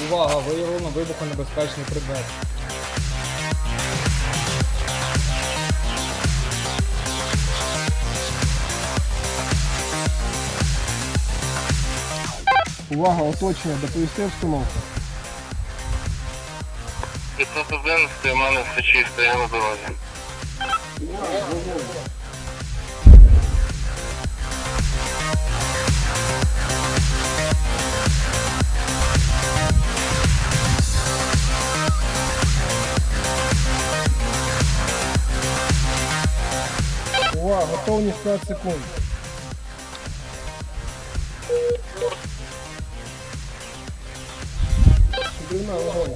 Виявлено вибухонебезпечний предмет. Увага, оточення, доповісти обстановку. 511 у мене все чисто, я на дорозі. Увага, готовність 5 секунд. Дивна вогонь.